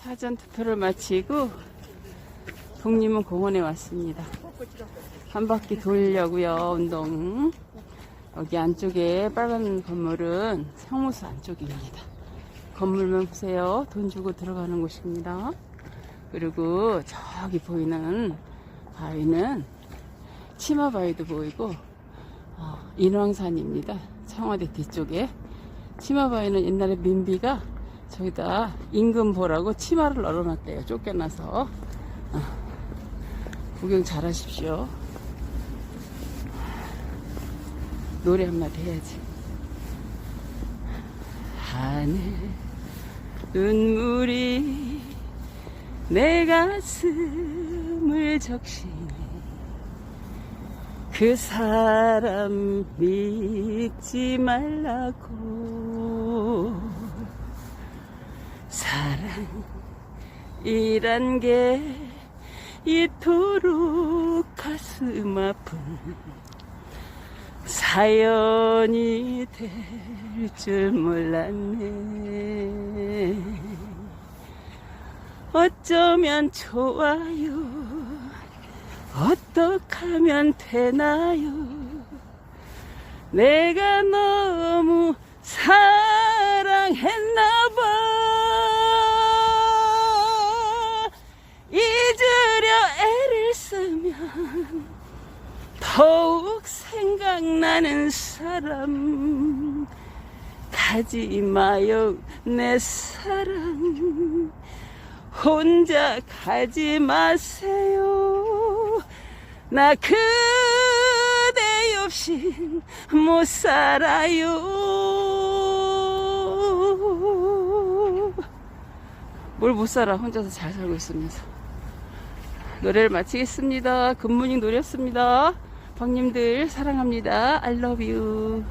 사전 투표를 마치고 독립문 공원에 왔습니다. 한 바퀴 돌려고요, 운동. 여기 안쪽에 빨간 건물은 성무소 안쪽입니다. 건물만 보세요. 돈 주고 들어가는 곳입니다. 그리고 저기 보이는 바위는 치마 바위도 보이고 어, 인왕산입니다. 청와대 뒤쪽에 치마 바위는 옛날에 민비가 저기다 임금 보라고 치마를 널어놨대요. 쫓겨나서 어, 구경 잘 하십시오. 노래 한마디 해야지. 하늘 눈물이 내 가슴을 적시네 그 사람 믿지 말라고 이란 게 이토록 가슴 아픈 사연이 될 줄 몰랐네. 어쩌면 좋아요? 어떡하면 되나요? 내가 너무 더욱 생각나는 사람 가지 마요 내 사랑. 혼자 가지 마세요. 나 그대 없인 못 살아요. 뭘 못 살아? 혼자서 잘 살고 있으면서 노래를 마치겠습니다. 굿모닝 노래였습니다. 박님들 사랑합니다. I love you